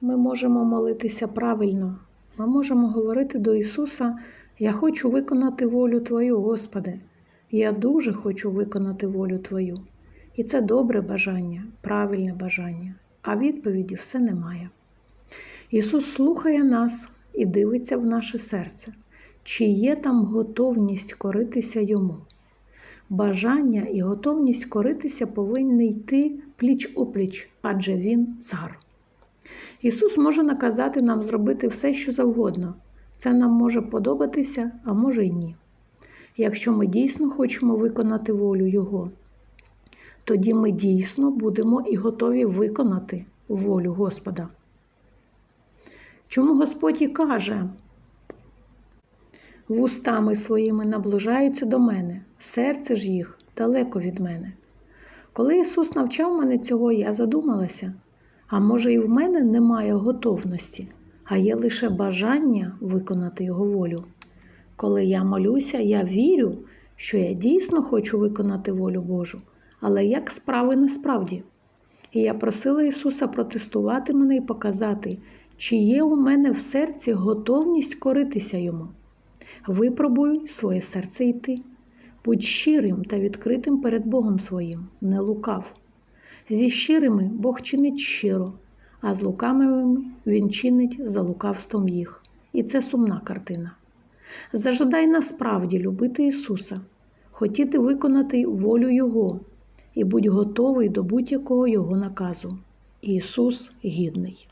ми можемо молитися правильно. Ми можемо говорити до Ісуса: Я хочу виконати волю Твою, Господи. Я дуже хочу виконати волю Твою. І це добре бажання, правильне бажання, а відповіді все немає. Ісус слухає нас і дивиться в наше серце, чи є там готовність коритися Йому. Бажання і готовність коритися повинні йти пліч опліч, адже Він цар. Ісус може наказати нам зробити все, що завгодно. Це нам може подобатися, а може й ні. Якщо ми дійсно хочемо виконати волю Його, тоді ми дійсно будемо і готові виконати волю Господа. Чому Господь і каже, вустами своїми наближаються до мене, серце ж їх далеко від мене. Коли Ісус навчав мене цього, я задумалася, а може, і в мене немає готовності, а є лише бажання виконати Його волю. Коли я молюся, я вірю, що я дійсно хочу виконати волю Божу, але як справи насправді? І я просила Ісуса протестувати мене і показати, чи є у мене в серці готовність коритися Йому. Випробуй своє серце йти. Будь щирим та відкритим перед Богом своїм, не лукав. Зі щирими Бог чинить щиро, а з лукавими Він чинить за лукавством їх. І це сумна картина. Зажадай насправді любити Ісуса, хотіти виконати волю Його і будь готовий до будь-якого Його наказу. Ісус гідний.